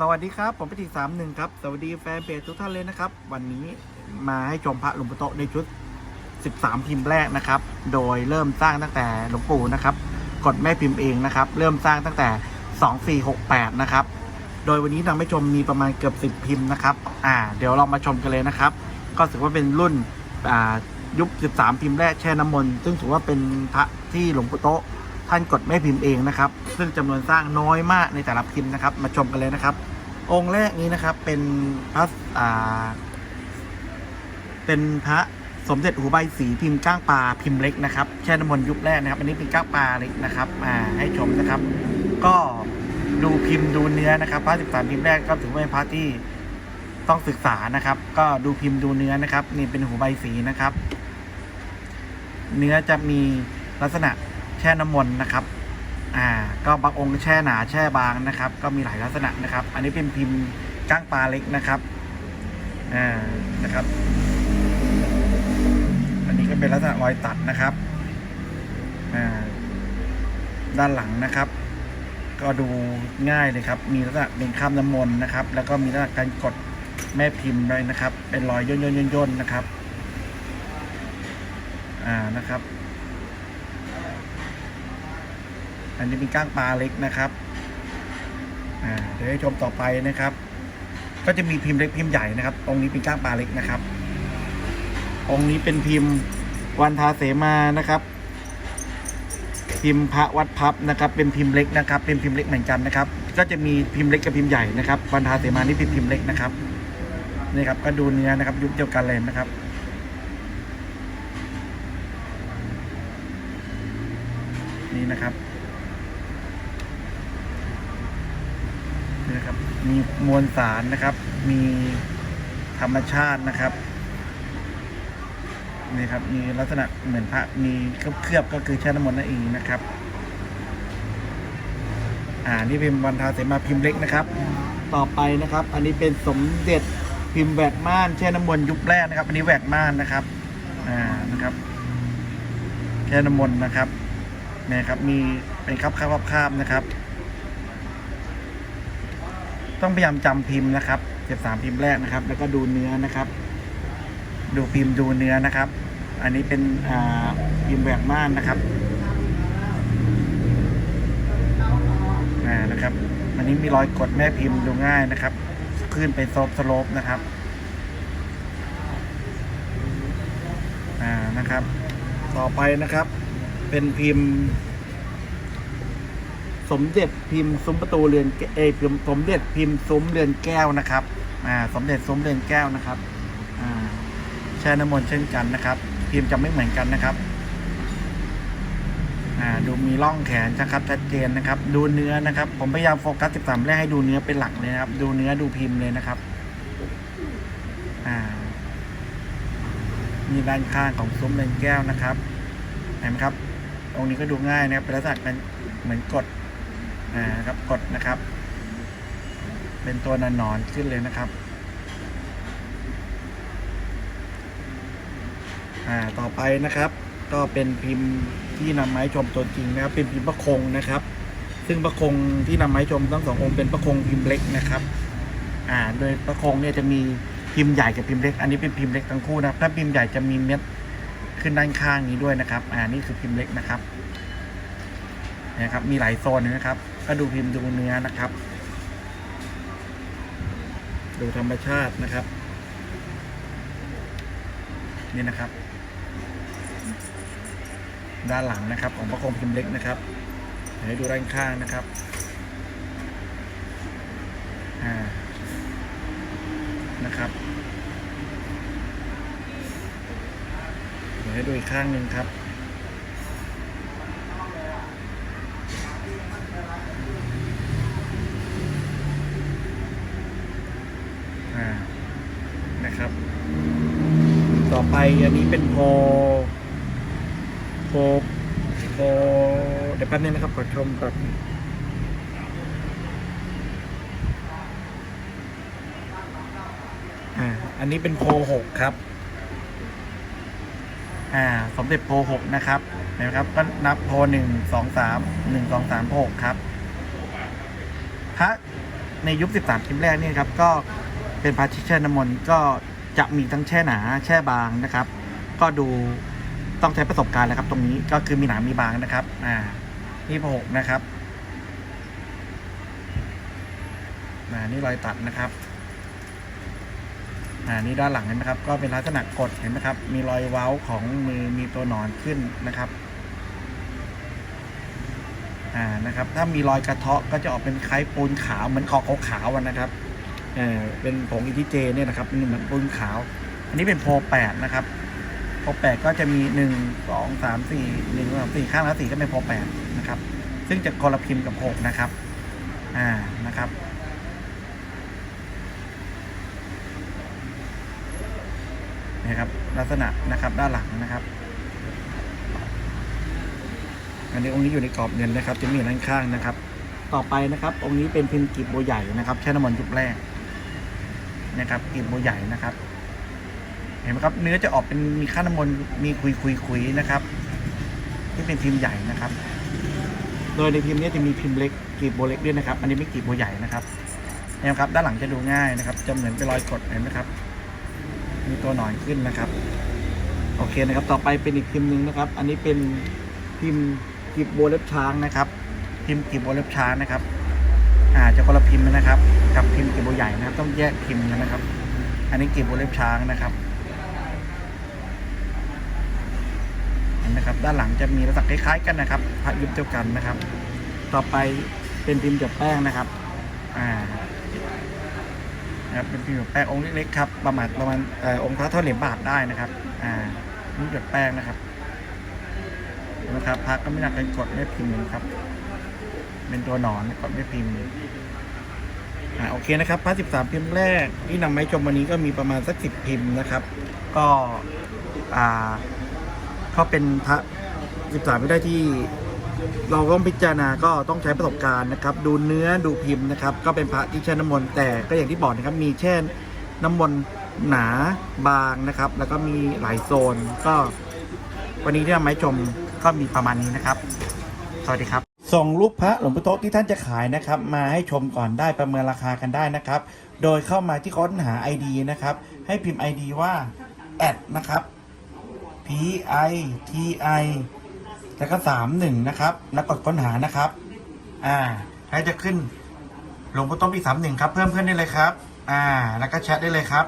สวัสดีครับ ผมพิธีสามหนึ่งครับ สวัสดีแฟนเพจทุกท่านเลยนะครับ วันนี้มาให้ชมพระหลวงปู่โตในชุด 13 พิมพ์แรกนะครับ โดยเริ่มสร้างตั้งแต่หลวงปู่นะครับกดแม่พิมพ์เองนะครับ เริ่มสร้างตั้งแต่ 2468 นะครับ โดยวันนี้นำให้ชมมีประมาณเกือบ10 พิมพ์นะครับอ่าเดี๋ยวเรามาชมกันเลยนะครับ ก็ถือว่าเป็นรุ่นอ่ายุค 13 พิมพ์แรกแช่น้ำมนต์ซึ่งถือว่าเป็นพระที่หลวงปู่โต ท่านกดแม่พิมพ์เองนะครับ ซึ่งจำนวนสร้างน้อยมากในแต่ละพิมพ์นะครับ มาชมกันเลยนะครับ องค์แรกนี้นะครับเป็นพระอ่าเป็นพระสมเด็จหูใบสีพิมพ์ก้างปลาพิมพ์เล็กนะครับแช่น้ำมนต์ยุคแรกนะครับ อันนี้เป็นก้างปลาเล็กนะครับอ่าให้ชมนะครับ ก็ดูพิมพ์ดูเนื้อนะครับพระสิบสามพิมพ์แรกก็ถือว่าเป็นพระที่ต้องศึกษานะครับ ก็ดูพิมพ์ดูเนื้อนะครับ นี่เป็นหูใบสีนะครับ เนื้อจะมีลักษณะ ช่น้ำมนต์นะครับ อ่า ก็บางองค์แช่หนาแช่บางนะครับ ก็มีหลายลักษณะนะครับ อันนี้เป็นพิมพ์ก้างปลาเล็กนะครับ อ่า นะครับ อันนี้ก็เป็นลักษณะรอยตัดนะครับ อ่า ด้านหลังนะครับ ก็ดูง่ายเลยครับ มีลักษณะเป็นข้ามน้ำมนต์นะครับ แล้วก็มีลักษณะการกดแม่พิมพ์ด้วยนะครับ เป็นรอยย่นย่นย่นย่นๆนะครับ อ่า นะครับ อันนี้เป็นก้างปลาเล็กนะครับอ่าเดี๋ยวให้ชมต่อไปนะครับ ก็จะมีพิมพ์เล็กพิมพ์ใหญ่นะครับองค์นี้เป็นก้างปลาเล็กนะครับองค์นี้เป็นพิมพ์วันทาเสมานะครับ พิมพ์พระวัดพับนะครับ เป็นพิมพ์เล็กนะครับ เป็นพิมพ์เล็กเหมือนกันนะครับ ก็จะมีพิมพ์เล็กกับพิมพ์ใหญ่นะครับวันทาเสมานี่เป็นพิมพ์เล็กนะครับนี่ครับก็ดูเนื้อนะครับ ยุคเดียวกันเลยนะครับนี่นะครับ นี่นะครับ มีมวลสารนะครับ มีธรรมชาตินะครับนี่ครับ มีลักษณะเหมือนพระมีเคลือบก็คือแช่น้ำมนต์นั่นเองนะครับ อ่านี่เป็นวันทาเสมาพิมพ์เล็กนะครับ ต่อไปนะครับ อันนี้เป็นสมเด็จพิมพ์แหวกม่านแช่น้ำมนต์ยุคแรกนะครับ อันนี้แหวกม่านนะครับ อ่านะครับแช่น้ำมนต์นะครับนี่ครับ มีเป็นคราบคราบคราบนะครับ ต้องพยายามจำพิมพ์นะครับเจ็ดสามพิมพ์แรกนะครับ แล้วก็ดูเนื้อนะครับ ดูพิมพ์ดูเนื้อนะครับ อันนี้เป็นอ่าพิมพ์แหวกม่านนะครับอ่านะครับ อันนี้มีรอยกดแม่พิมพ์ดูง่ายนะครับ ขึ้นเป็นโซฟสโลปนะครับอ่านะครับ ต่อไปนะครับ เป็นพิมพ์ สมเด็จพิมพ์ซุ้มประตูเรือนแก้เอพิมสมเด็จพิมพ์ซุ้มเรือนแก้วนะครับอ่าสมเด็จซุ้มเรือนแก้วนะครับอ่าแช่น้ำมนต์เช่นกันนะครับ พิมพ์จะไม่เหมือนกันนะครับอ่าดูมีร่องแขนนะครับชัดเจนนะครับ ดูเนื้อนะครับ ผมพยายามโฟกัสสิบสามแรกให้ดูเนื้อเป็นหลักเลยนะครับ ดูเนื้อดูพิมพ์เลยนะครับอ่ามีด้านข้างของซุ้มเรือนแก้วนะครับเห็นไหมครับ ตรงนี้ก็ดูง่ายนะครับเป็นลักษณะเป็นเหมือนกด อ่าครับกดนะครับ เป็นตัวหนอนขึ้นเลยนะครับ อ่าต่อไปนะครับ ก็เป็นพิมพ์ที่นำมาให้ชมตัวจริงนะครับ เป็นพิมพ์ประคงนะครับ ซึ่งประคงที่นำมาให้ชมทั้งสององค์เป็นประคงพิมพ์เล็กนะครับ อ่าโดยประคงเนี่ยจะมีพิมพ์ใหญ่กับพิมพ์เล็ก อันนี้เป็นพิมพ์เล็กทั้งคู่นะครับ ถ้าพิมพ์ใหญ่จะมีเม็ดขึ้นด้านข้างนี้ด้วยนะครับ อ่านี่คือพิมพ์เล็กนะครับนะครับมีหลายโซนนะครับ ก็ดูพิมพ์ดูเนื้อนะครับ ดูธรรมชาตินะครับ นี่นะครับ ด้านหลังนะครับ ของพระคมพิมพ์เล็กนะครับให้ดูด้านข้างนะครับอ่านะครับเดี๋ยวให้ดูอีกข้างหนึ่งครับ อ่า นะครับ ต่อ ไปอันนี้เป็นโพโพโพเดี๋ยวแป๊บนึงนะครับขอชมก่อนอ่าอันนี้เป็นโพหกครับอ่าสมเด็จโพหกนะครับเห็นไหมครับก็นับโพหนึ่งสองสามหนึ่งสองสามโพหกครับพระในยุค13พิมพ์แรกนี่ครับก็เป็นพาชิเช่น้ำมนต์ก็ จะมีทั้งแช่หนาแช่บางนะครับ ก็ดูต้องใช้ประสบการณ์แล้วครับ ตรงนี้ก็คือมีหนามีบางนะครับ อ่านี่หกนะครับอ่านี่รอยตัดนะครับอ่านี่ด้านหลังเห็นไหมครับ ก็เป็นลักษณะกดเห็นไหมครับ มีรอยเว้าของมือมีตัวหนอนขึ้นนะครับอ่านะครับ ถ้ามีรอยกระเทาะก็จะออกเป็นคล้ายปูนขาวเหมือนขอบขาวๆนะครับ เป็นผงอิทิเจเนี่ยนะครับเป็นเหมือนปูนขาว อันนี้เป็นโพแปดนะครับโพแปดก็จะมีหนึ่งสองสามสี่หนึ่งสองสี่ข้างละสี่ก็เป็นโพแปดนะครับ ซึ่งจะคนละพิมพ์กับหกนะครับ อ่านะครับนะครับลักษณะนะครับด้านหลังนะครับ อันนี้องค์นี้อยู่ในกรอบเงินนะครับ จะมีด้านข้างนะครับ ต่อไปนะครับ องค์นี้เป็นพิมพ์กีบบัวใหญ่นะครับใช้น้ำมันยุคแรก นะครับกีบบัวใหญ่นะครับ เห็นไหมครับเนื้อจะออกเป็นมีข้าน้ำมนมีคุยคุยคุยนะครับ ที่เป็นพิมพ์ใหญ่นะครับ โดยในพิมพ์นี้จะมีพิมพ์เล็กกีบบัวเล็กด้วยนะครับ อันนี้ไม่กีบบัวใหญ่นะครับเห็นไหมครับ ด้านหลังจะดูง่ายนะครับ จะเหมือนเป็นรอยกดเห็นไหมครับ มีตัวหนอนขึ้นนะครับ โอเคนะครับ ต่อไปเป็นอีกพิมพ์หนึ่งนะครับ อันนี้เป็นพิมพ์กีบบัวเล็บช้างนะครับ พิมพ์กีบบัวเล็บช้างนะครับ อาจะคนละพิมพ์นะครับ กับพิมพ์กีบบัวใหญ่นะครับ ต้องแยกพิมพ์กันนะครับ อันนี้กีบบัวเล็บช้างนะครับเห็นไหมครับ ด้านหลังจะมีลักษณะคล้ายๆกันนะครับพระยุบเดียวกันนะครับ ต่อไปเป็นพิมพ์จากแป้งนะครับ อ่านะครับเป็นพิมพ์หยดแป้งองค์เล็กๆครับประมาณประมาณอองค์พระเท่าเหรียญบาทได้นะครับ อ่านี่หยดแป้งนะครับนะครับพระก็ไม่หนักเป็นกดไม่พิมพ์นะครับ เป็นตัวหนอนกดไม่พิมพ์อ่าโอเคนะครับพระสิบสามพิมพ์แรกที่นำมาให้ชมวันนี้ก็มีประมาณสักสิบพิมพ์นะครับ ก็อ่าก็เป็นพระสิบสามไม่ได้ที่เราต้องพิจารณาก็ต้องใช้ประสบการณ์นะครับ ดูเนื้อดูพิมพ์นะครับ ก็เป็นพระที่แช่น้ำมนต์แต่ก็อย่างที่บอกนะครับ มีแช่น้ำมนต์หนาบางนะครับ แล้วก็มีหลายโซนก็ วันนี้ที่นำมาให้ชมก็มีประมาณนี้นะครับ สวัสดีครับ ส่งรูปพระหลวงพ่อโตที่ท่านจะขายนะครับ มาให้ชมก่อนได้ประเมินราคากันได้นะครับ โดยเข้ามาที่ค้นหา ID นะครับ ให้พิมพ์ ID ว่าแอดนะครับ P I T I แล้วก็สามหนึ่งนะครับ แล้วกดค้นหานะครับ อ่าแล้จะขึ้นหลวงพ่อต้มปีสามหนึ่งครับ เพิ่มเพื่อนได้เลยครับ อ่า แล้วก็แชทได้เลยครับ